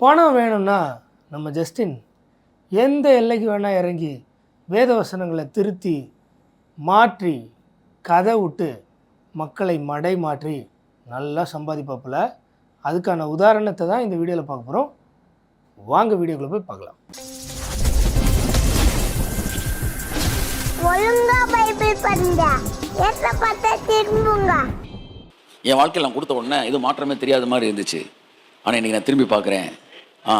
பணம் வேணும்னா நம்ம ஜஸ்டின் எந்த எல்லைக்கு வேணால் இறங்கி வேத வசனங்களை திருத்தி மாற்றி கதை விட்டு மக்களை மடை மாற்றி நல்லா சம்பாதிப்பாப்புல. அதுக்கான உதாரணத்தை தான் இந்த வீடியோவில் பார்க்க போகிறோம் வாங்க வீடியோக்குள்ளே போய் பார்க்கலாம். ஒழுங்கா பைபிள் பண்ணுங்க எத்த பார்த்தா திரும்புங்க. என் வாழ்க்கையில் நான் கொடுத்த உடனே இது மாற்றமே தெரியாத மாதிரி இருந்துச்சு. ஆனால் இன்னைக்கு நான் திரும்பி பார்க்குறேன். ஆ.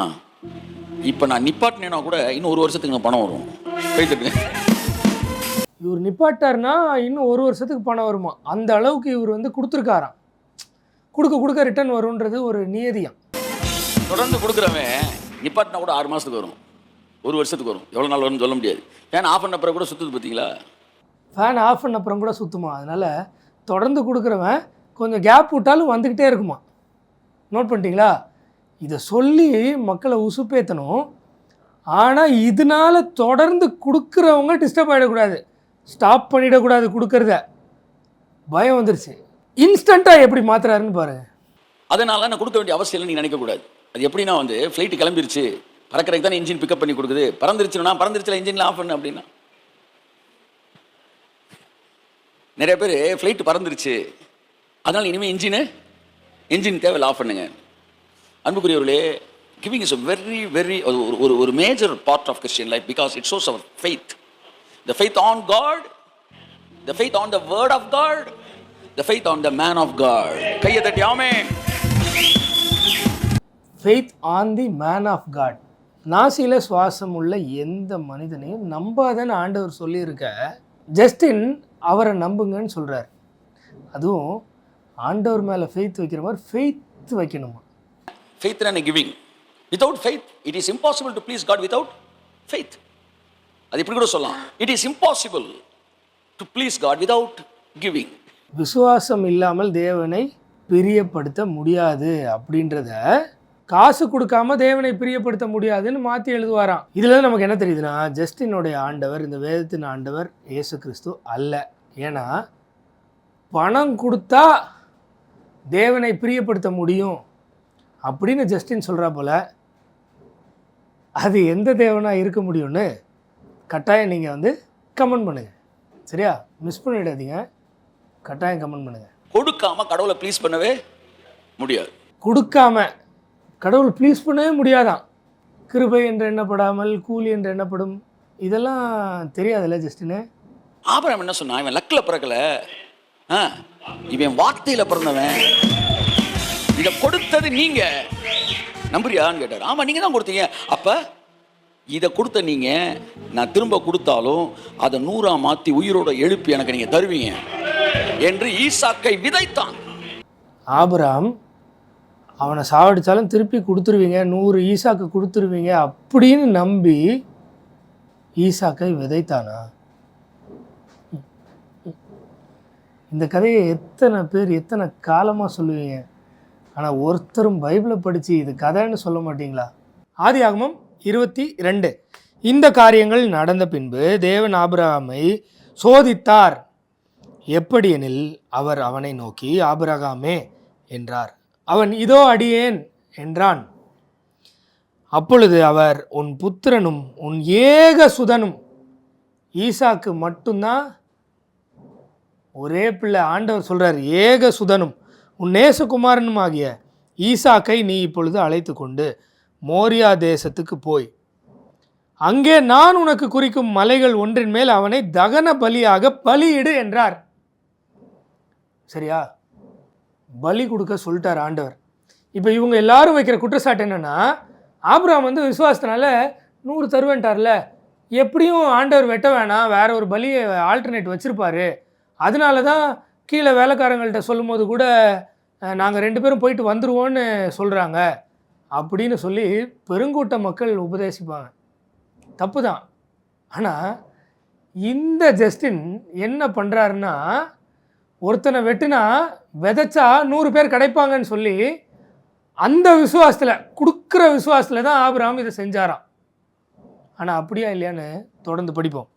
இப்போ நான் நிப்பாட்டினேன்னா கூட இன்னும் ஒரு வருஷத்துக்கு நான் பணம் வரும். போயிட்டு இவர் நிப்பாட்டார்னா இன்னும் ஒரு வருஷத்துக்கு பணம் வருமா? அந்த அளவுக்கு இவர் வந்து கொடுத்துருக்காராம். கொடுக்க கொடுக்க ரிட்டர்ன் வரும்ன்றது ஒரு நியதியாம். தொடர்ந்து கொடுக்குறவன் நிப்பாட்டினா கூட ஆறு மாதத்துக்கு வரும். ஒரு வருஷத்துக்கு வரும். எவ்வளோ நாள் வரும்னு சொல்ல முடியாது. ஃபேன் ஆஃப் பண்ண பிறகு கூட சுற்றுது பார்த்தீங்களா ஃபேன் ஆஃப் பண்ண அப்புறம் கூட சுற்றுமா அதனால் தொடர்ந்து கொடுக்குறவன் கொஞ்சம் கேப் விட்டாலும் வந்துக்கிட்டே இருக்குமா? நோட் பண்ணிட்டீங்களா? இதை சொல்லி மக்களை உசுப்பேற்றணும் ஆனால் இதனால் தொடர்ந்து கொடுக்குறவங்க டிஸ்டர்ப் ஆகிடக்கூடாது ஸ்டாப் பண்ணிடக்கூடாது கொடுக்கறத. பயம் வந்துருச்சு. இன்ஸ்டண்ட்டாக எப்படி மாத்துறாருன்னு பாருங்கள் அதனால நான் கொடுக்க வேண்டிய அவசியம் இல்லை நீ நினைக்கக்கூடாது. அது எப்படின்னா வந்து ஃப்ளைட்டு கிளம்பிருச்சு. பறக்கிறதுக்கு தானே இன்ஜின் பிக்கப் பண்ணி கொடுக்குது. பறந்துருச்சுன்னா பறந்துருச்சுல இன்ஜினில் ஆஃப் பண்ணு அப்படின்னா. நிறைய பேர் ஃப்ளைட்டு பறந்துருச்சு. அதனால் இனிமேல் இன்ஜினு இன்ஜின் தேவை ஆஃப் பண்ணுங்க. அன்புக்குரியவர்களே giving is a very very ஒரு ஒரு ஒரு major part of Christian life because it shows our faith the faith on God the faith on the word of God the faith on the man of God கையை தட்டி ஆமே faith on the man of God நாசியில் சுவாசம் உள்ள எந்த மனிதனையும் நம்பாதன்னு ஆண்டவர் சொல்லியிருக்க Justin அவரை நம்புங்கன்னு சொல்கிறார் அதுவும் ஆண்டவர் மேலே ஃபெய்த் வைக்கிற மாதிரி ஃபெய்த் வைக்கணுமா? Faith and giving. Without faith it is impossible to please god without faith. அது இப்படி கூட சொல்லலாம். It is impossible to please God without giving விசுவாசம் இல்லாமல் தேவனை பிரியப்படுத்த முடியாது அப்படின்றத காசு கொடுக்காம தேவனை பிரியப்படுத்த முடியாதுன்னு மாற்றி எழுதுவாராம். இதில் நமக்கு என்ன தெரியுதுன்னா ஜஸ்டினுடைய ஆண்டவர் இந்த வேதத்தின் ஆண்டவர் இயேசு கிறிஸ்து அல்ல. ஏன்னா பணம் கொடுத்தா தேவனை பிரியப்படுத்த முடியும். அப்படின்னு ஜஸ்டின் சொல்கிறா போல அது எந்த தேவனாக இருக்க முடியும்னு கட்டாயம் நீங்கள் வந்து கமெண்ட் பண்ணுங்கள் சரியா? மிஸ் பண்ணிடாதீங்க. கட்டாயம் கமெண்ட் பண்ணுங்கள் கொடுக்காம கடவுளை ப்ளீஸ் பண்ணவே முடியாது. கொடுக்காம கடவுள் ப்ளீஸ் பண்ணவே முடியாதான். கிருபை என்று எண்ணப்படாமல் கூலி என்று எண்ணப்படும். இதெல்லாம் தெரியாதுல்ல ஜஸ்டின்னு ஆபரம் என்ன சொன்னா இவன் லக்ல பிறக்கல. இவன் வார்த்தையில பிறந்தவன். இதை கொடுத்தது நீங்க. நம்புறியான்னு கேட்டார். ஆமா நீங்க தான் கொடுத்தீங்க. அப்ப இதை கொடுத்த நீங்க நான் திரும்ப கொடுத்தாலும் அதை நூறா மாத்தி உயிரோட எழுப்பி எனக்கு நீங்க தருவீங்க என்று ஈசாக்கை விதைத்தான். ஆபராம் அவனை சாவடிச்சாலும் திருப்பி கொடுத்துருவீங்க நூறு ஈசாக்கு கொடுத்துருவீங்க அப்படின்னு நம்பி ஈசாக்கை விதைத்தானா? இந்த கதையை எத்தனை பேர் எத்தனை காலமாக சொல்லுவீங்க? ஆனால் ஒருத்தரும் பைபிளை படித்து இது கதைன்னு சொல்ல மாட்டீங்களா? ஆதி ஆகமம் இருபத்தி ரெண்டு. இந்த காரியங்கள் நடந்த பின்பு தேவன் ஆபிரகாமை சோதித்தார். எப்படியெனில் அவர் அவனை நோக்கி ஆபிரகாமே என்றார். அவன் இதோ அடியேன் என்றான். அப்பொழுது அவர் உன் புத்திரனும் உன் ஏக சுதனும் ஈசாக்கு மட்டும்தான். ஒரே பிள்ளை ஆண்டவர் சொல்கிறார் ஏக சுதனும். உன் நேசகுமாரனுமாகிய ஈசாக்கை நீ இப்பொழுது அழைத்து கொண்டு மோரியா தேசத்துக்கு போய். அங்கே நான் உனக்கு குறிக்கும் மலைகள் ஒன்றின் மேல் அவனை தகன பலியாக பலியிடு என்றார். சரியா? பலி கொடுக்க சொல்லிட்டார் ஆண்டவர். இப்போ இவங்க எல்லாரும் வைக்கிற குற்றச்சாட்டு என்னன்னா ஆப்ராம் வந்து விசுவாசத்தினால நூறு தருவேன்ட்டார்ல எப்படியும் ஆண்டவர் வெட்ட வேணாம் வேற ஒரு பலியை ஆல்டர்னேட் வச்சுருப்பாரு. அதனால தான் கீழே வேலைக்காரங்கள்ட்ட சொல்லும்போது கூட நாங்கள் ரெண்டு பேரும் போயிட்டு வந்துடுவோன்னு சொல்கிறாங்க அப்படின்னு சொல்லி பெருங்கூட்ட மக்கள் உபதேசிப்பாங்க. தப்பு தான் ஆனால் இந்த ஜஸ்டின் என்ன பண்ணுறாருன்னா ஒருத்தனை வெட்டினா விதைச்சா நூறு பேர் கிடைப்பாங்கன்னு சொல்லி அந்த விசுவாசத்தில் கொடுக்குற விசுவாசத்தில் தான் ஆபிராம் இதை செஞ்சாராம். ஆனால் அப்படியா இல்லையான்னு தொடர்ந்து படிப்போம்.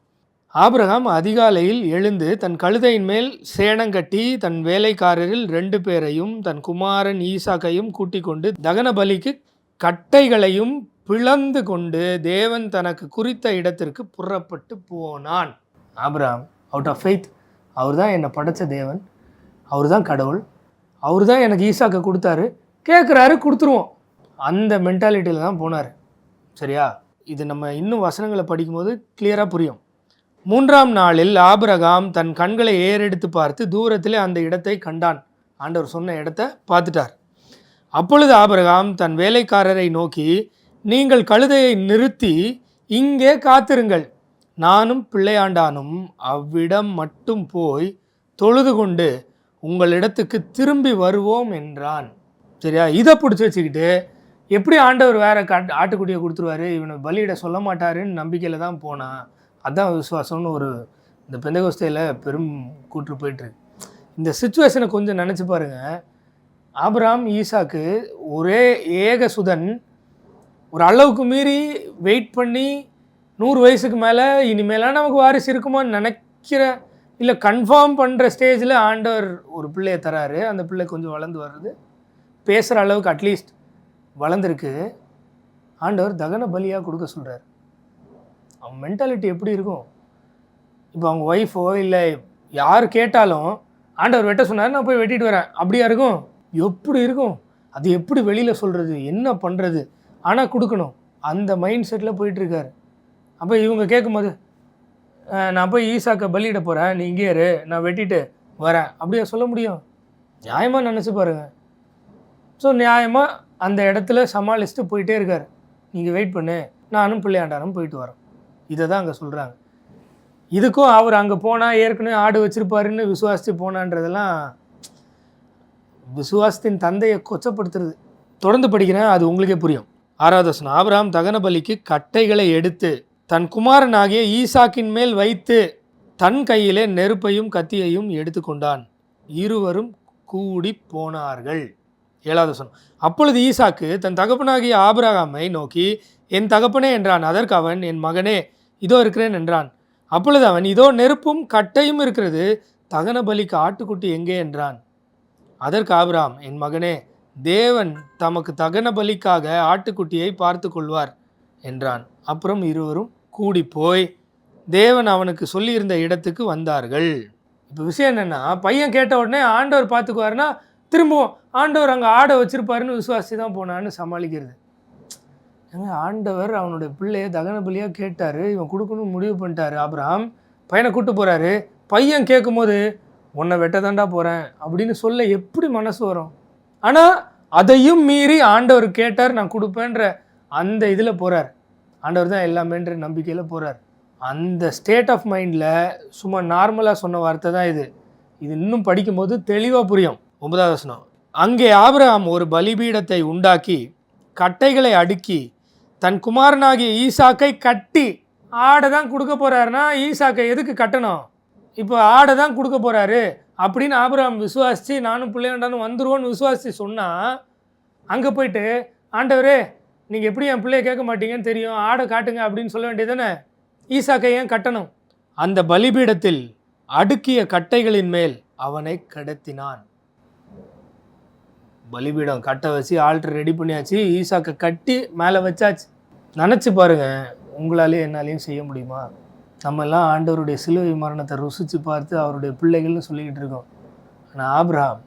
ஆபிரகாம் அதிகாலையில் எழுந்து தன் கழுதையின் மேல் சேணங்கட்டி தன் வேலைக்காரரில் ரெண்டு பேரையும் தன் குமாரன் ஈசாக்கையும் கூட்டிக் கொண்டு தகன பலிக்கு கட்டைகளையும் பிளந்து கொண்டு தேவன் தனக்கு குறித்த இடத்திற்கு புறப்பட்டு போனான். ஆபிரகாம் அவுட் ஆஃப் ஃபெய்த் அவர் தான் என்னை படைச்ச தேவன். அவர் தான் கடவுள். அவர் தான் எனக்கு ஈசாக்கை கொடுத்தாரு. கேட்குறாரு கொடுத்துருவோம். அந்த மென்டாலிட்டியில் தான் போனார். சரியா? இது நம்ம இன்னும் வசனங்களை படிக்கும்போது கிளியராக புரியும். மூன்றாம் நாளில் ஆபிரகாம் தன் கண்களை ஏறெடுத்து பார்த்து தூரத்திலே அந்த இடத்தை கண்டான். ஆண்டவர் சொன்ன இடத்த பார்த்துட்டார். அப்பொழுது ஆபிரகாம் தன் வேலைக்காரரை நோக்கி நீங்கள் கழுதையை நிறுத்தி இங்கே காத்திருங்கள். நானும் பிள்ளையாண்டானும் அவ்விடம் மட்டும் போய் தொழுது கொண்டு உங்களிடத்துக்கு திரும்பி வருவோம் என்றான். சரியா? இதை பிடிச்சி வச்சுக்கிட்டு எப்படி ஆண்டவர் வேற காட்டு ஆட்டுக்குட்டியை கொடுத்துருவாரு? இவனை பலியிட சொல்ல மாட்டாருன்னு நம்பிக்கையில் தான் போனான். அதான் விசுவாசம்னு ஒரு இந்த பெந்தகோஸ்தையில் பெரும் கூற்று போயிட்டுருக்கு இந்த சுச்சுவேஷனை கொஞ்சம் நினச்சி பாருங்கள் ஆபராம் ஈசாக்கு ஒரே ஏக சுதன். ஒரு அளவுக்கு மீறி வெயிட் பண்ணி நூறு வயசுக்கு மேலே இனிமேலாம் நமக்கு வாரிசு இருக்குமான்னு நினைக்கிற இல்லை கன்ஃபார்ம் பண்ணுற ஸ்டேஜில் ஆண்டவர் ஒரு பிள்ளையை தராரு. அந்த பிள்ளை கொஞ்சம் வளர்ந்து வர்றது. பேசுகிற அளவுக்கு அட்லீஸ்ட் வளர்ந்துருக்கு. ஆண்டவர் தகன பலியாக கொடுக்க சொல்கிறார் அவன் மென்டாலிட்டி எப்படி இருக்கும்? இப்போ அவங்க ஒய்ஃபோ இல்லை யார் கேட்டாலும் ஆண்டவர் வெட்ட சொன்னார் நான் போய் வெட்டிட்டு வரேன். அப்படியா இருக்கும்? எப்படி இருக்கும்? அது எப்படி வெளியில் சொல்கிறது என்ன பண்ணுறது ஆனால் கொடுக்கணும். அந்த மைண்ட் செட்டில் போயிட்டுருக்காரு அப்போ இவங்க கேட்கும்போது நான் போய் ஈசாக்கை பலியிட போகிறேன் நீ இங்கே இரு. நான் வெட்டிட்டு வரேன். அப்படியா சொல்ல முடியும்? நியாயமாக நினச்சி பாருங்க. ஸோ நியாயமாக அந்த இடத்துல சமாளிச்சுட்டு போயிட்டே இருக்கார். நீங்கள் வெயிட் பண்ணு. நானும் பிள்ளையாண்டாரும் போயிட்டு வரோம் இதை தான் அங்கே சொல்கிறாங்க இதுக்கும் அவர் அங்கே போனால் ஏற்கனவே ஆடு வச்சிருப்பாருன்னு விசுவாசித்து போனான்றதெல்லாம் விசுவாசத்தின் தந்தையை கொச்சப்படுத்துறது. தொடர்ந்து படிக்கிறேன் அது உங்களுக்கே புரியும். ஆறாவது வசனம் ஆபிரகாம் தகன பலிக்கு கட்டைகளை எடுத்து தன் குமாரனாகிய ஈசாக்கின் மேல் வைத்து தன் கையிலே நெருப்பையும் கத்தியையும் எடுத்துக்கொண்டான் இருவரும் கூடி போனார்கள். ஏழாவது வசனம். அப்பொழுது ஈசாக்கு தன் தகப்பனாகிய ஆபிரகாமை நோக்கி என் தகப்பனே என்றான். அதற்கு அவன் என் மகனே இதோ இருக்கிறேன் என்றான். அப்பொழுது அவன் இதோ நெருப்பும் கட்டையும் இருக்கிறது தகன பலிக்கு ஆட்டுக்குட்டி எங்கே என்றான். அதற்கு ஆபிராம் என் மகனே தேவன் தமக்கு தகன பலிக்காக ஆட்டுக்குட்டியை பார்த்து கொள்வார் என்றான். அப்புறம் இருவரும் கூடி போய் தேவன் அவனுக்கு சொல்லியிருந்த இடத்துக்கு வந்தார்கள். இப்போ விஷயம் என்னென்னா பையன் கேட்ட உடனே ஆண்டவர் பார்த்துக்குவாருன்னா திரும்பவும் ஆண்டவர் அங்கே ஆடை வச்சிருப்பாருன்னு விசுவாசி தான் போனான்னு சமாளிக்கிறது. ஏங்க ஆண்டவர் அவனுடைய பிள்ளையை தகன பலியாக கேட்டார். இவன் கொடுக்கணும்னு முடிவு பண்ணிட்டாரு. அப்புறம் பையனை கூட்டு போகிறாரு பையன் கேட்கும்போது உன்னை வெட்ட தாண்டா போகிறேன் அப்படின்னு சொல்ல எப்படி மனசு வரும்? ஆனால் அதையும் மீறி ஆண்டவர் கேட்டார் நான் கொடுப்பேன்ற அந்த இதில் போகிறார் ஆண்டவர் தான் எல்லாமேன்ற நம்பிக்கையில் போகிறார் அந்த ஸ்டேட் ஆஃப் மைண்டில் சும்மா நார்மலாக சொன்ன வார்த்தை தான் இது. இது இன்னும் படிக்கும்போது தெளிவாக புரியும். ஒன்பதாவது வசனம். அங்கே ஆபிரகாம் ஒரு பலிபீடத்தை உண்டாக்கி கட்டைகளை அடுக்கி தன் குமாரனாகிய ஈசாக்கை கட்டி ஆடை தான் கொடுக்க போகிறாருன்னா ஈசாக்கை எதுக்கு கட்டணும்? இப்போ ஆடை தான் கொடுக்க போகிறாரு அப்படின்னு ஆபிரகாம் விசுவாசித்து நானும் பிள்ளையாண்டானும் வந்துருவோன்னு விசுவாசித்து சொன்னால் அங்கே போயிட்டு ஆண்டவரே நீங்கள் எப்படி என் பிள்ளைய கேட்க மாட்டீங்கன்னு தெரியும் ஆடை காட்டுங்க அப்படின்னு சொல்ல வேண்டியதானே ஈசாக்கை ஏன் கட்டணும்? அந்த பலிபீடத்தில் அடுக்கிய கட்டைகளின் மேல் அவனை கடத்தினான். பலிபீடம் கட்ட வச்சு ஆல்ட்ரு ரெடி பண்ணியாச்சு. ஈசாக்கை கட்டி மேலே வச்சாச்சு. நினச்சி பாருங்க உங்களாலே என்னாலையும் செய்ய முடியுமா? நம்ம எல்லாம் ஆண்டவருடைய சிலுவை மரணத்தை ருசித்து பார்த்து அவருடைய பிள்ளைகள்னு சொல்லிக்கிட்டு இருக்கோம். ஆனால் ஆப்ரஹாம்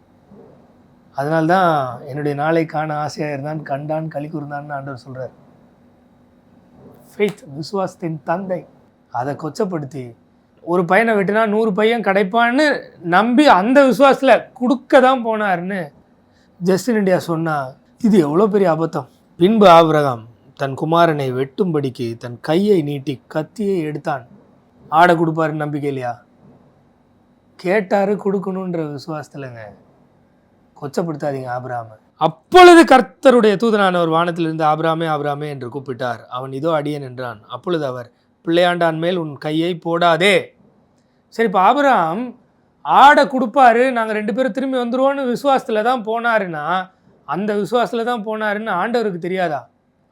அதனால தான் என்னுடைய நாளை காண ஆசையாக இருந்தான் கண்டான் களி கூர்ந்தான்னு ஆண்டவர் சொல்கிறார் ஃபெய்த் விசுவாசத்தின் தந்தை. அதை கொச்சப்படுத்தி ஒரு பையனை வெட்டினா நூறு பையன் கிடைப்பான்னு நம்பி அந்த விசுவாசத்தில் கொடுக்க தான் போனாருன்னு ஜஸ்டின் இண்டியா சொன்னா இது எவ்வளோ பெரிய அபத்தம். பின்பு ஆபிரகாம் தன் குமாரனை வெட்டும்படிக்கு தன் கையை நீட்டி கத்தியை எடுத்தான். ஆடை கொடுப்பாரு நம்பிக்கை இல்லையா கேட்டாரு கொடுக்கணுன்ற விசுவாசத்துலங்க. கொச்சப்படுத்தாதீங்க ஆபிராம அப்பொழுது கர்த்தருடைய தூதனானவர் வானத்திலிருந்து ஆபிராமே ஆபிராமே என்று கூப்பிட்டார். அவன் இதோ அடியன் என்றான். அப்பொழுது அவர் பிள்ளையாண்டான் மேல் உன் கையை போடாதே. சரி இப்போ ஆபிராம் ஆடை கொடுப்பாரு நாங்கள் ரெண்டு பேரும் திரும்பி வந்துருவோன்னு விசுவாசத்தில் தான் போனாருன்னா அந்த விசுவாசத்தில் தான் போனாருன்னு ஆண்டவருக்கு தெரியாதா?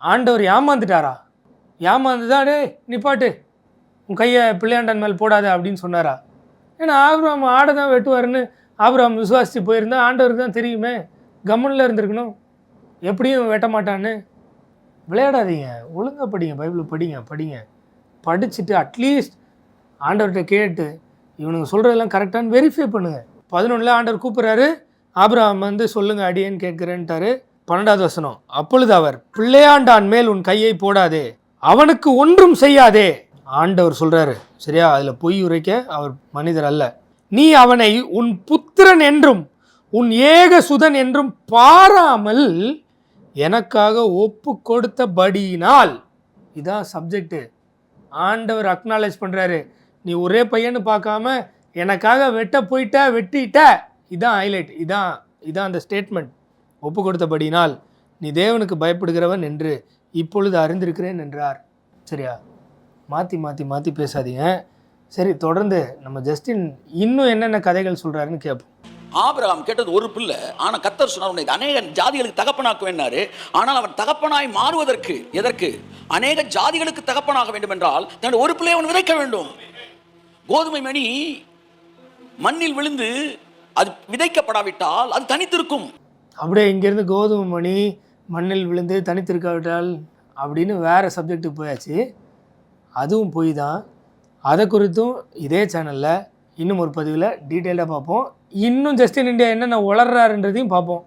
ஆண்டவர் ஏமாந்துட்டாரா? ஏமாந்து தான் டே நிப்பாட்டு உன் கையை பிள்ளையாண்டான் மேல் போடாத அப்படின்னு சொன்னாரா? ஏன்னா ஆபிரகாம் ஆடை தான் வெட்டுவாருன்னு ஆபிரகாம் விசுவாசித்து போயிருந்தா ஆண்டவருக்கு தான் தெரியுமே. கம்மனில் இருந்திருக்கணும். எப்படியும் வெட்ட மாட்டான்னு. விளையாடாதீங்க. ஒழுங்கா படிங்க பைபிள் படிங்க படிங்க. படிச்சுட்டு அட்லீஸ்ட் ஆண்டவர்கிட்ட கேட்டு இவனுங்க சொல்கிறதெல்லாம் கரெக்டானு வெரிஃபை பண்ணுங்கள் பதினொன்றில் ஆண்டவர் கூப்பிட்றாரு. ஆபிரகாம் வந்து சொல்லுங்கள் அடியேன்னு கேட்குறேன்ட்டாரு. பன்னெண்டாவது வசனம் அப்பொழுது அவர் பிள்ளையாண்டான் மேல் உன் கையை போடாதே அவனுக்கு ஒன்றும் செய்யாதே. ஆண்டவர் சொல்கிறாரு சரியா? அதில் பொய் உரைக்க அவர் மனிதர் அல்ல. நீ அவனை உன் புத்திரன் என்றும் உன் ஏக சுதன் என்றும் பாராமல் எனக்காக ஒப்பு கொடுத்தபடியினால் இதான் சப்ஜெக்ட்டு ஆண்டவர் அக்னாலேஜ் பண்ணுறாரு நீ ஒரே பையன்னு பார்க்காம எனக்காக வெட்ட போயிட்ட வெட்டிட்ட. இதான் ஹைலைட் இதான் இதான் அந்த ஸ்டேட்மெண்ட் ஒப்பு கொடுத்தபடியினால் நீ தேவனுக்கு பயப்படுகிறவன் என்று இப்பொழுது அறிந்திருக்கிறேன் என்றார். சரியா? மாற்றி மாற்றி மாற்றி பேசாதீங்க. சரி தொடர்ந்து நம்ம ஜஸ்டின் இன்னும் என்னென்ன கதைகள் சொல்கிறாருன்னு கேட்போம். ஆபிரகாம் கேட்டது ஒரு பிள்ளை. ஆனால் கத்தர் சொன்னார் உன்னை அநேக ஜாதிகளுக்கு தகப்பனாக்குவேன்னாரு. ஆனால் அவன் தகப்பனாய் மாறுவதற்கு எதற்கு? அநேக ஜாதிகளுக்கு தகப்பனாக வேண்டும் என்றால் தன்னுடைய ஒரு பிள்ளையை அவன் விதைக்க வேண்டும். கோதுமை மணி மண்ணில் விழுந்து அது விதைக்கப்படாவிட்டால் அது தனித்திருக்கும். அப்படியே இங்கேருந்து கோதுமை மணி மண்ணில் விழுந்து தனித்திருக்காவிட்டால் அப்படின்னு வேறு சப்ஜெக்ட்டுக்கு போயாச்சு. அதுவும் போய் தான். அதை குறித்தும் இதே சேனலில் இன்னும் ஒரு பதிவில் டீட்டெயிலாக பார்ப்போம். இன்னும் ஜஸ்டின் இந்தியா என்னென்ன உளர்றாருன்றதையும் பார்ப்போம்.